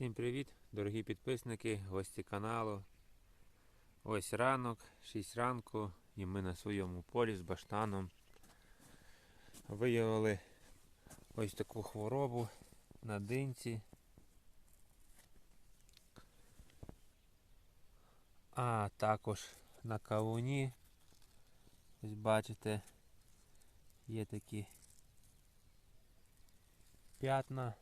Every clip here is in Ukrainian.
Всім привіт, дорогі підписники, гості каналу. Ось ранок, 6 ранку, і ми на своєму полі з баштаном виявили ось таку хворобу на динці. А також на кавуні. Ось бачите, є такі п'ятна.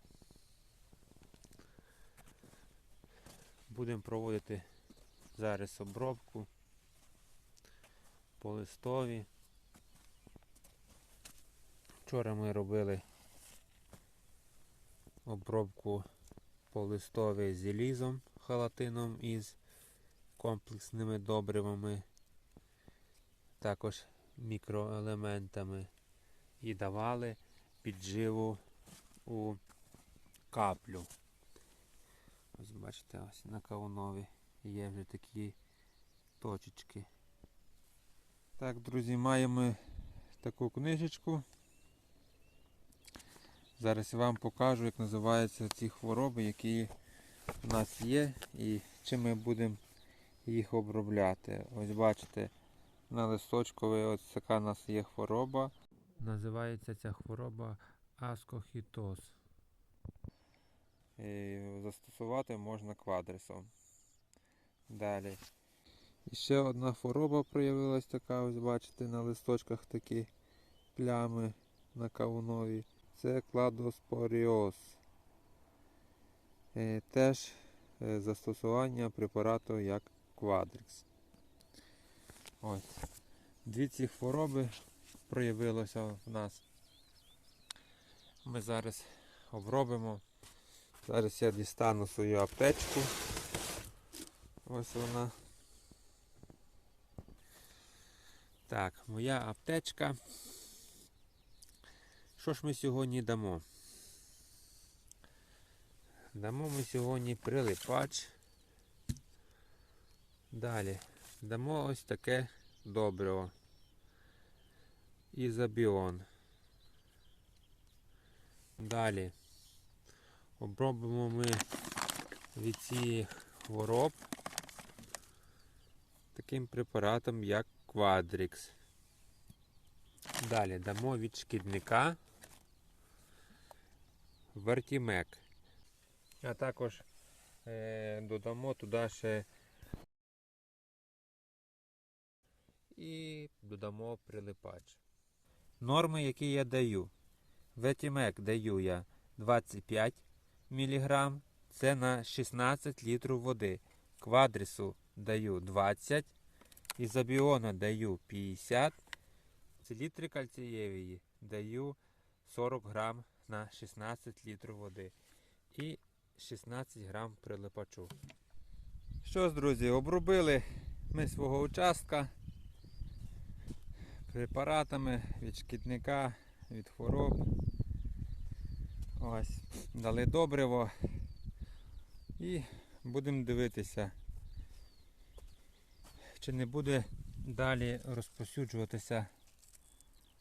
Будемо проводити зараз обробку по листові. Вчора ми робили обробку по листові з елізом, халатином із комплексними добривами, також мікроелементами і давали підживу у каплю. Ось бачите, ось на кавунові є вже такі точечки. Так, друзі, маємо таку книжечку. Зараз я вам покажу, як називаються ці хвороби, які у нас є і чим ми будемо їх обробляти. Ось бачите, на листочковій ось така у нас є хвороба. Називається ця хвороба аскохітоз. І застосувати можна квадрисом. Далі. І ще одна хвороба проявилась така, ось бачите, на листочках такі плями на кавунові. Це кладоспоріоз. Е, Теж е, застосування препарату як квадрикс. Ось. Дві ці хвороби проявилося в нас. Ми зараз обробимо. Зараз я дістану свою аптечку. Ось вона. Так, моя аптечка. Що ж ми сьогодні дамо? Дамо ми сьогодні прилипач. Далі дамо ось таке добриво. Ізобіон. Далі обробимо ми від цієї хвороб таким препаратом, як Quadrix. Далі дамо від шкідника Вертімек. А також е, додамо туди ще і додамо прилипач. Норми, які я даю. Ветімек даю я 25 мг, це на 16 літрів води. Квадрису даю 20, ізобіона даю 50, селітри кальцієвої даю 40 грам на 16 літрів води і 16 грам прилипачу. Що ж, друзі, обробили ми свого участка препаратами від шкідника, від хвороб. Ось, дали добриво і будемо дивитися, чи не буде далі розповсюджуватися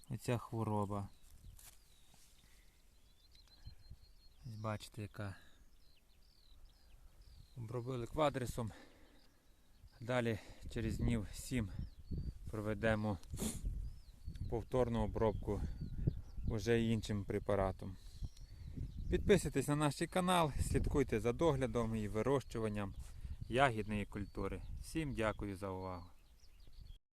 оця хвороба. Бачите, яка обробили квадрисом. Далі через днів 7 проведемо повторну обробку вже іншим препаратом. Підписуйтесь на наш канал, слідкуйте за доглядом і вирощуванням ягідної культури. Всім дякую за увагу.